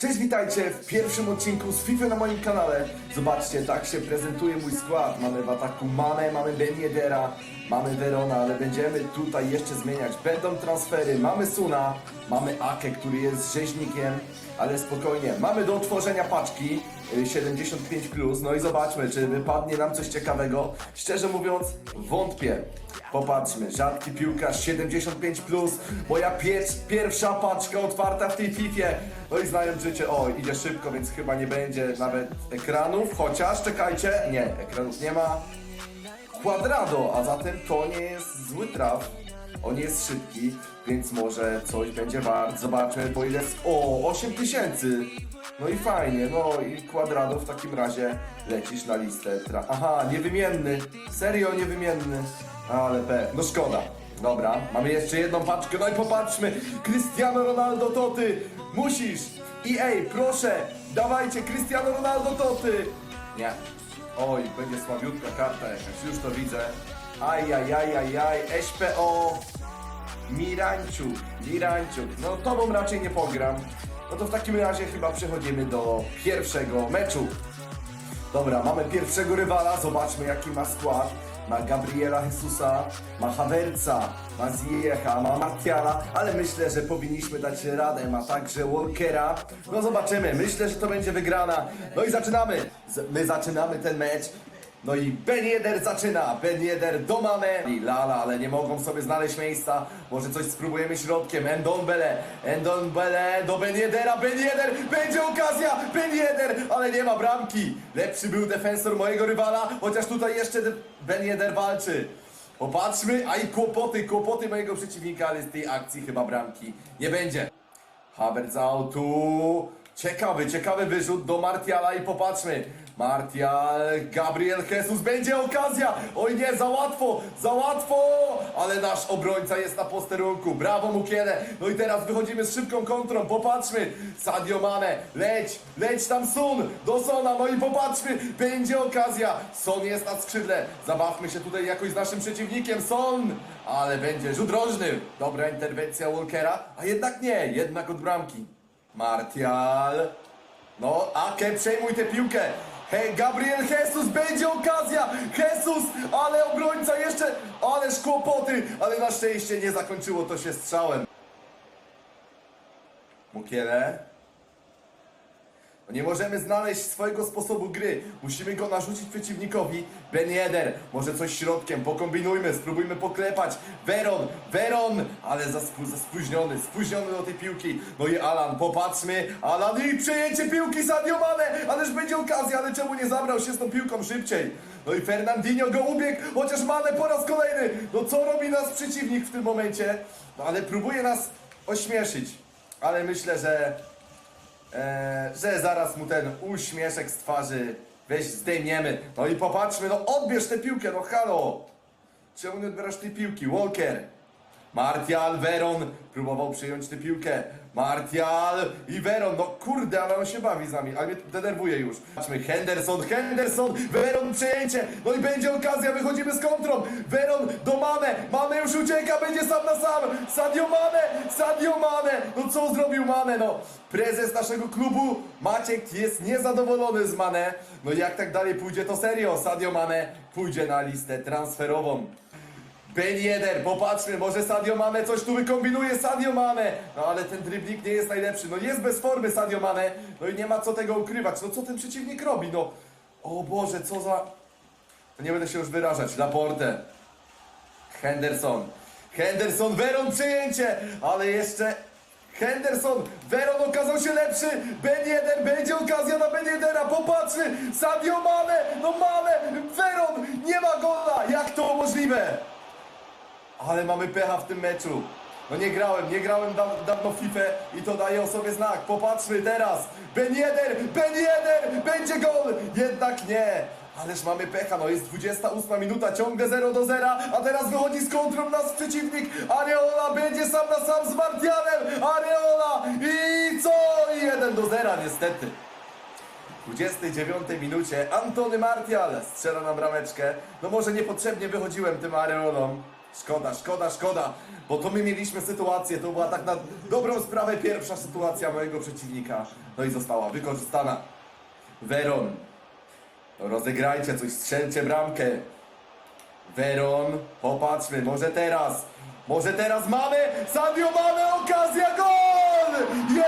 Cześć, witajcie w pierwszym odcinku z FIFA na moim kanale. Zobaczcie, tak się prezentuje mój skład. Mamy w ataku Mane, mamy Ben Yedera, mamy Verona, ale będziemy tutaj jeszcze zmieniać. Będą transfery, mamy Suna, mamy Ake, który jest rzeźnikiem, ale spokojnie. Mamy do otworzenia paczki y, 75+, no i zobaczmy, czy wypadnie nam coś ciekawego. Szczerze mówiąc, wątpię. Popatrzmy, rzadki piłkarz 75, moja pier- pierwsza paczka otwarta w tej Fifie. No i znając życie, o, idzie szybko, więc chyba nie będzie nawet ekranów, chociaż czekajcie, nie, ekranów nie ma. Quadrado, a zatem to nie jest zły traf. On jest szybki, więc może coś będzie wart. Zobaczmy, po ile. O, 8 tysięcy! No i fajnie, no i Quadrado w takim razie lecisz na listę. Tra- Aha, niewymienny. Serio niewymienny. Ale pe, no szkoda. Dobra, mamy jeszcze jedną paczkę, no i popatrzmy. Cristiano Ronaldo Toty, musisz. Ej, proszę, dawajcie Cristiano Ronaldo Toty. Nie. Oj, będzie słabiutka karta jakaś, już to widzę. Ajajajajaj, SPO. Mirańczuk, Mirańczuk. No tobą raczej nie pogram. No to w takim razie chyba przechodzimy do pierwszego meczu. Dobra, mamy pierwszego rywala, zobaczmy jaki ma skład. Ma Gabriela Jesusa, ma Havertza, ma Ziecha, ma Martiala, ale myślę, że powinniśmy dać radę. Ma także Walkera. No zobaczymy, myślę, że to będzie wygrana. No i zaczynamy. Z- My zaczynamy ten mecz. No i Ben Yedder zaczyna, Ben Yedder do mamy i Lala, ale nie mogą sobie znaleźć miejsca. Może coś spróbujemy środkiem. Endombele, Endombele do Ben Yeddera, Ben Yedder, będzie okazja, Ben Yedder, ale nie ma bramki. Lepszy był defensor mojego rywala, chociaż tutaj jeszcze Ben Yedder walczy. Popatrzmy, a i kłopoty, kłopoty mojego przeciwnika, ale z tej akcji chyba bramki nie będzie. Havertz autu. Ciekawy, ciekawy wyrzut do Martiala i popatrzmy. Martial, Gabriel Jesus, będzie okazja! Oj nie, za łatwo, za łatwo! Ale nasz obrońca jest na posterunku, brawo Mukiele! No i teraz wychodzimy z szybką kontrą, popatrzmy! Sadio Mane, leć, leć tam Sun, do Sona, no i popatrzmy, będzie okazja! Son jest na skrzydle, zabawmy się tutaj jakoś z naszym przeciwnikiem, Son! Ale będzie rzut rożny, dobra interwencja Walkera, a jednak nie, jednak od bramki. Martial. No, Ake, przejmuj tę piłkę. Hej, Gabriel Jesus, będzie okazja! Jesus, ale obrońca jeszcze, ależ kłopoty, ale na szczęście nie zakończyło to się strzałem. Mukiele. No nie możemy znaleźć swojego sposobu gry. Musimy go narzucić przeciwnikowi. Ben Yedder, może coś środkiem, pokombinujmy, spróbujmy poklepać. Veron, Veron, ale za, spó- za spóźniony, spóźniony do tej piłki. No i Alan, popatrzmy. Alan i przejęcie piłki Sadio Mane, ależ okazja, ale czemu nie zabrał się z tą piłką szybciej? No i Fernandinho go ubiegł, chociaż Mane po raz kolejny. No co robi nas przeciwnik w tym momencie? No ale próbuje nas ośmieszyć. Ale myślę, że Eee, że zaraz mu ten uśmieszek z twarzy weź zdejmiemy. No i popatrzmy, no odbierz tę piłkę, no halo! Czemu nie odbierasz tej piłki? Walker! Martial, Veron próbował przyjąć tę piłkę. Martial i Veron, no kurde, ale on się bawi z nami, ale mnie to denerwuje już. Patrzmy, Henderson, Henderson, Veron przejęcie, no i będzie okazja, wychodzimy z kontrą. Veron do Mane, Mane już ucieka, będzie sam na sam. Sadio Mane, Sadio Mane, no co zrobił Mane, no. Prezes naszego klubu, Maciek, jest niezadowolony z Mane. No i jak tak dalej pójdzie, to serio, Sadio Mane pójdzie na listę transferową. Ben Yedder, popatrzmy, może Sadio Mane coś tu wykombinuje, Sadio Mane! No ale ten dryblik nie jest najlepszy, no jest bez formy Sadio Mane, no i nie ma co tego ukrywać, no co ten przeciwnik robi, no... O Boże, co za... No nie będę się już wyrażać, Laporte. Henderson. Henderson, Veron przejęcie, ale jeszcze... Henderson, Veron okazał się lepszy, Ben Yedder, będzie okazja na Ben Yeddera, popatrzy, Sadio Mane, no Mane, Veron, nie ma gola, jak to możliwe? Ale mamy pecha w tym meczu. No nie grałem, nie grałem da dawno FIFA i to daje o sobie znak. Popatrzmy teraz. Ben Yedder, Ben Yedder, będzie gol. Jednak nie. Ależ mamy pecha, no jest 28 minuta, ciągle 0 do 0, a teraz wychodzi z kontrą nasz przeciwnik. Areola będzie sam na sam z Martianem. Areola i co? I 1 do 0 niestety. W 29 minucie Antony Martial strzela na brameczkę. No może niepotrzebnie wychodziłem tym areolą. Szkoda, szkoda, szkoda, bo to my mieliśmy sytuację, to była tak na dobrą sprawę pierwsza sytuacja mojego przeciwnika. No i została wykorzystana. Veron, rozegrajcie coś, strzelcie bramkę. Veron, popatrzmy, może teraz, może teraz mamy, Sadio mamy okazja, gol! 1-1,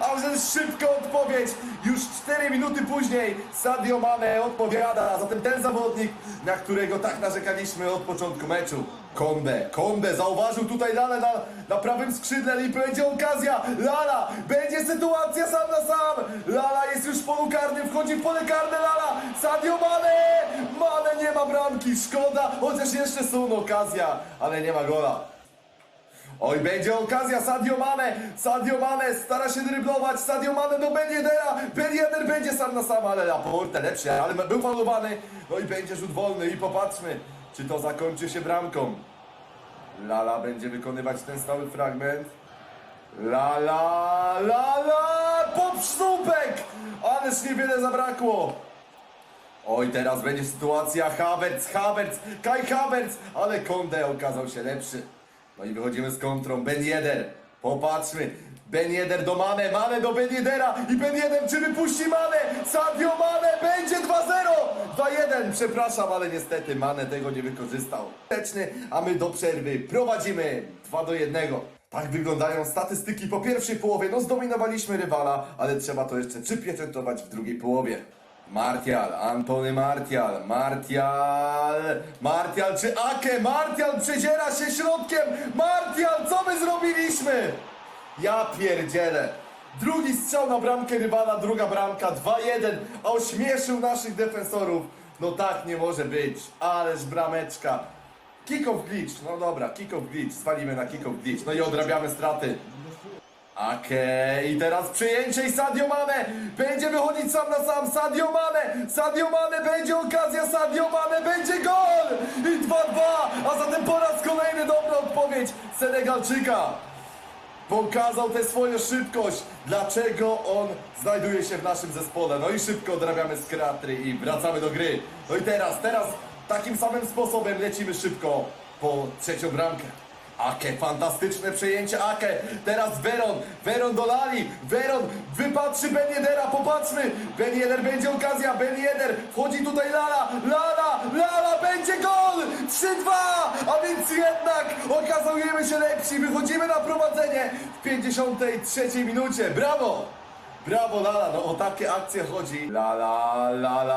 a że szybka odpowiedź, już 4 minuty później Sadio Mane odpowiada, zatem ten zawodnik, na którego tak narzekaliśmy od początku meczu. Konde, Konde zauważył tutaj Lalę na, na prawym skrzydle i będzie okazja, Lala, będzie sytuacja sam na sam, Lala jest już w polu karnym, wchodzi w pole karne, Lala, Sadio Mane, Mane nie ma bramki, szkoda, chociaż jeszcze są okazja, ale nie ma gola. Oj, będzie okazja, Sadio Mane, Sadio Mane stara się dryblować, Sadio Mane do Ben Yedera, Ben Yedder będzie sam na sam, ale Laporte lepszy, ale był falowany, no i będzie rzut wolny i popatrzmy, czy to zakończy się bramką. Lala będzie wykonywać ten stały fragment. Lala, lala, poprztupek, ależ niewiele zabrakło. Oj, teraz będzie sytuacja Havertz, Havertz, Kai Havertz, ale Konde okazał się lepszy. No i wychodzimy z kontrą, Ben Yedder, popatrzmy, Ben Yedder do Mane, Mane do Ben Yeddera i Ben Yedder czy wypuści Mane, Sadio Mane, będzie 2-0, 2-1, przepraszam, ale niestety Mane tego nie wykorzystał. Teczny, a my do przerwy prowadzimy 2 do 1. Tak wyglądają statystyki po pierwszej połowie, no zdominowaliśmy rywala, ale trzeba to jeszcze przypieczętować w drugiej połowie. Martial, Antony Martial, Martial, Martial czy Ake, Martial przedziera się środkiem, Martial, co my zrobiliśmy? Ja pierdzielę. Drugi strzał na bramkę rywala, druga bramka, 2-1, a ośmieszył naszych defensorów. No tak nie może być, ależ brameczka. Kick-off glitch, no dobra, kick-off glitch, zwalimy na kick-off glitch, no i odrabiamy straty. Okej, i teraz przyjęcie i Sadio Mane będzie wychodzić sam na sam, Sadio Mane, Sadio Mane, będzie okazja, Sadio Mane, będzie gol! I 2-2, a zatem po raz kolejny dobra odpowiedź Senegalczyka. Pokazał tę swoją szybkość, dlaczego on znajduje się w naszym zespole. No i szybko odrabiamy z kratry i wracamy do gry. No i teraz, teraz takim samym sposobem lecimy szybko po trzecią bramkę. Ake, fantastyczne przejęcie Ake. Teraz Veron, Veron do Lali, Veron wypatrzy Ben Yedera, popatrzmy. Ben Yedder będzie okazja, Ben Yedder, wchodzi tutaj Lala, Lala, Lala, będzie gol! 3-2, a więc jednak okazujemy się lepsi, wychodzimy na prowadzenie w 53 minucie, brawo! Brawo Lala, no o takie akcje chodzi. Lala, Lala,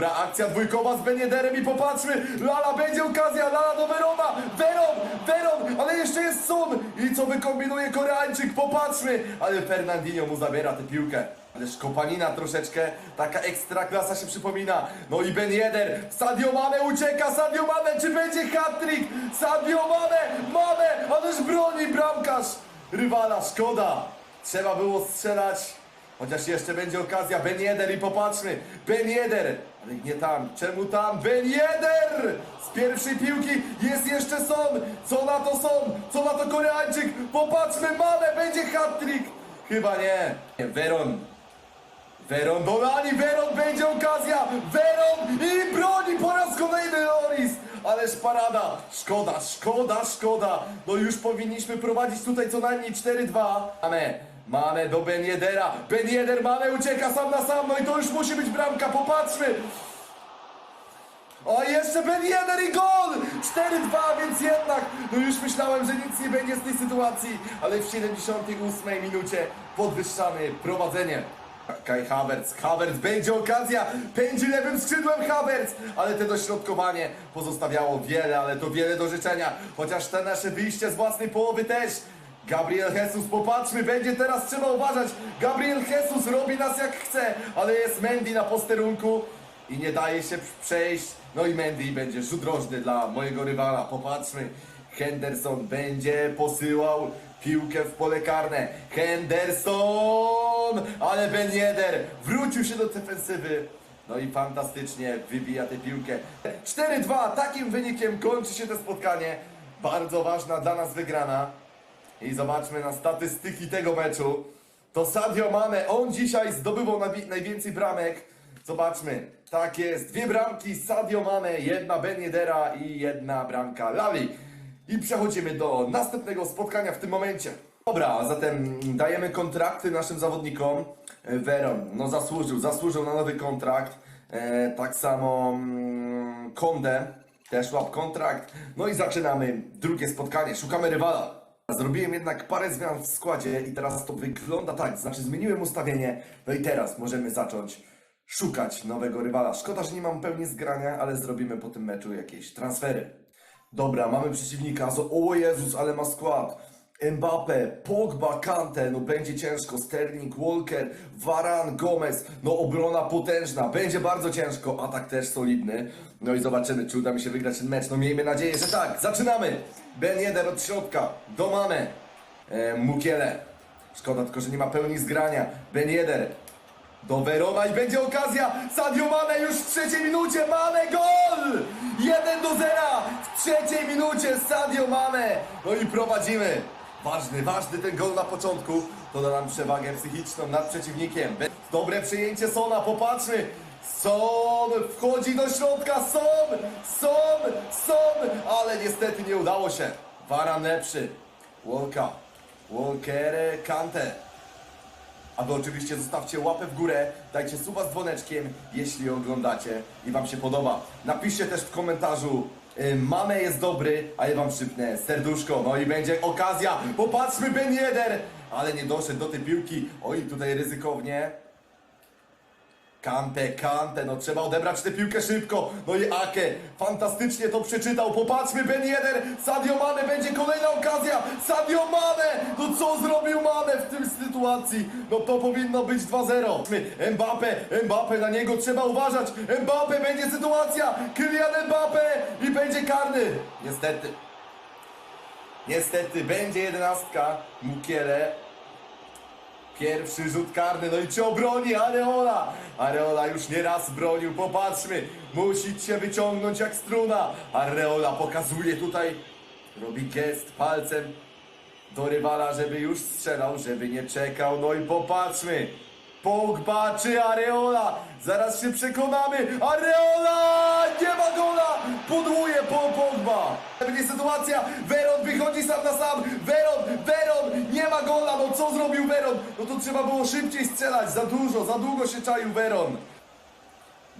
dobra akcja dwójkowa z Beniederem i popatrzmy. Lala, będzie okazja, Lala do Verona. Veron, Veron, ale jeszcze jest Sun. I co wykombinuje Koreańczyk, popatrzmy. Ale Fernandinho mu zabiera tę piłkę. Ależ kopanina troszeczkę, taka ekstra klasa się przypomina. No i Ben Yedder, Sadio Mane ucieka, Sadio Mane, czy będzie hat-trick? Sadio Mane, Mane, ależ broni bramkarz rywala, szkoda. Trzeba było strzelać. Chociaż jeszcze będzie okazja, Ben Yedder i popatrzmy, Ben Yedder, ale nie tam, czemu tam, Ben Yedder! Z pierwszej piłki jest jeszcze Son, co na to Son, co na to Koreańczyk, popatrzmy, Mane, będzie hat-trick! Chyba nie, Veron, Veron do Lani, Veron będzie okazja, Veron i broni po raz kolejny Loris! Ależ parada, szkoda, szkoda, szkoda, no już powinniśmy prowadzić tutaj co najmniej 4-2. Mamy, mamy do Ben Yedera, Ben mamy ucieka sam na sam, no i to już musi być bramka, popatrzmy! O, jeszcze Ben i gol! 4-2, więc jednak, no już myślałem, że nic nie będzie z tej sytuacji, ale w 78 minucie podwyższamy prowadzenie. Kai Havertz, Havertz, będzie okazja, pędzi lewym skrzydłem Havertz, ale te dośrodkowanie pozostawiało wiele, ale to wiele do życzenia, chociaż te nasze wyjście z własnej połowy też. Gabriel Jesus, popatrzmy, będzie teraz trzeba uważać, Gabriel Jesus robi nas jak chce, ale jest Mendy na posterunku i nie daje się przejść, no i Mendy będzie rzut rożny dla mojego rywala, popatrzmy, Henderson będzie posyłał piłkę w pole karne. Henderson! Ale Ben Yedder wrócił się do defensywy. No i fantastycznie wybija tę piłkę. 4-2, takim wynikiem kończy się to spotkanie. Bardzo ważna dla nas wygrana. I zobaczmy na statystyki tego meczu. To Sadio Mane, on dzisiaj zdobywał najwięcej bramek. Zobaczmy. Tak jest. Dwie bramki Sadio Mane, jedna Ben Yedera i jedna bramka Lali. I przechodzimy do następnego spotkania w tym momencie. Dobra, zatem dajemy kontrakty naszym zawodnikom. E, Veron, no zasłużył, zasłużył na nowy kontrakt. E, tak samo mm, Konde też łap kontrakt. No i zaczynamy drugie spotkanie. Szukamy rywala. Zrobiłem jednak parę zmian w składzie i teraz to wygląda tak, znaczy zmieniłem ustawienie, no i teraz możemy zacząć szukać nowego rywala. Szkoda, że nie mam pełni zgrania, ale zrobimy po tym meczu jakieś transfery. Dobra, mamy przeciwnika, o Jezus, ale ma skład. Mbappe, Pogba, Kante, no będzie ciężko, Sterling, Walker, Varan, Gomez, no obrona potężna, będzie bardzo ciężko, atak też solidny. No i zobaczymy, czy uda mi się wygrać ten mecz, no miejmy nadzieję, że tak. Zaczynamy! Ben Yedder od środka, do Mane, e, Mukiele. Szkoda tylko, że nie ma pełni zgrania. Ben Yedder, do Verona i będzie okazja! Sadio Mane już w trzeciej minucie! Mane gol! 1 do 0! W trzeciej minucie Sadio Mane! No i prowadzimy! Ważny, ważny ten gol na początku. To da nam przewagę psychiczną nad przeciwnikiem. Dobre przyjęcie Sona, popatrzmy! Son wchodzi do środka, Son! Son! Son! Ale niestety nie udało się. Varan lepszy. Walker. Walker, Kante. A wy oczywiście zostawcie łapę w górę, dajcie suba z dzwoneczkiem, jeśli oglądacie i wam się podoba. Napiszcie też w komentarzu, y, Mame jest dobry, a ja wam szybnę serduszko. No i będzie okazja, popatrzmy Ben Yedder! Ale nie doszedł do tej piłki. Oj, tutaj ryzykownie. Kante, Kante, no trzeba odebrać tę piłkę szybko. No i Ake, fantastycznie to przeczytał. Popatrzmy, Ben Yedder, Sadio Mane, będzie kolejna okazja. Sadio Mane, no co zrobił Mane w tym sytuacji? No to powinno być 2-0. Mbappe, Mbappe, na niego trzeba uważać. Mbappe, będzie sytuacja. Kylian Mbappe i będzie karny. Niestety. Niestety, będzie jedenastka. Mukiele, Pierwszy rzut karny, no i czy obroni Areola? Areola już nie raz bronił, popatrzmy. Musi się wyciągnąć jak struna. Areola pokazuje tutaj, robi gest palcem do rywala, żeby już strzelał, żeby nie czekał. No i popatrzmy. Pogba czy Areola? Zaraz się przekonamy. Areola! Nie ma gola! Podłuje po Pogba. Będzie sytuacja. Veron wychodzi sam na sam. Veron, Veron! Nie ma gola. No co zrobił Veron? No to trzeba było szybciej strzelać. Za dużo, za długo się czaił Veron.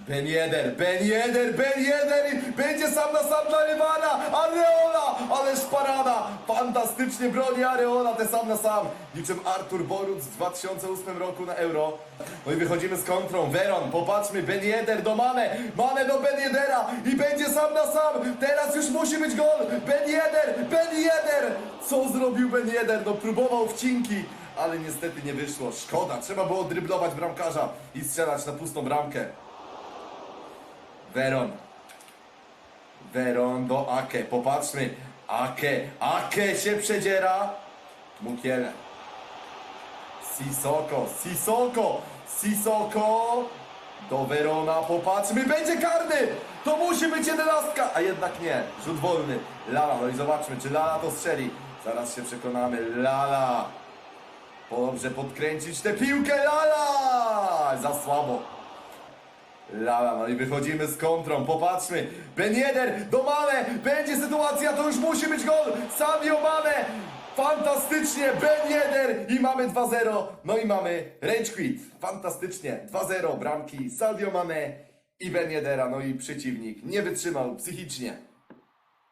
Ben Yedder, Ben Yedder, Ben Yedder. Będzie sam na sam dla rywala, Areola, ależ parada, fantastycznie broni Areola, te sam na sam, niczym Artur Boruc w 2008 roku na Euro. No i wychodzimy z kontrą, Veron, popatrzmy, Ben Yedder do Mane, Mane do Ben Yeddera i będzie sam na sam, teraz już musi być gol, Ben Yedder, Ben Yedder, co zrobił Ben Yedder, no próbował wcinki, ale niestety nie wyszło, szkoda, trzeba było dryblować bramkarza i strzelać na pustą bramkę. Veron. Veron do Ake. Popatrzmy. Ake. Ake się przedziera. Mukiele. Sisoko. Sisoko. Sisoko. Do Verona. Popatrzmy. Będzie karny. To musi być jedenastka. A jednak nie. Rzut wolny. Lala. No i zobaczmy, czy Lala to strzeli. Zaraz się przekonamy. Lala. Dobrze podkręcić tę piłkę. Lala. Za słabo. Lala, no i wychodzimy z kontrą, popatrzmy, Ben Yedder do Mane, będzie sytuacja, to już musi być gol, Sadio Mane, fantastycznie, Ben Yedder. I mamy 2-0, no i mamy rage quit, fantastycznie, 2-0, bramki Sadio Mane i Ben Yeddera, no i przeciwnik nie wytrzymał psychicznie.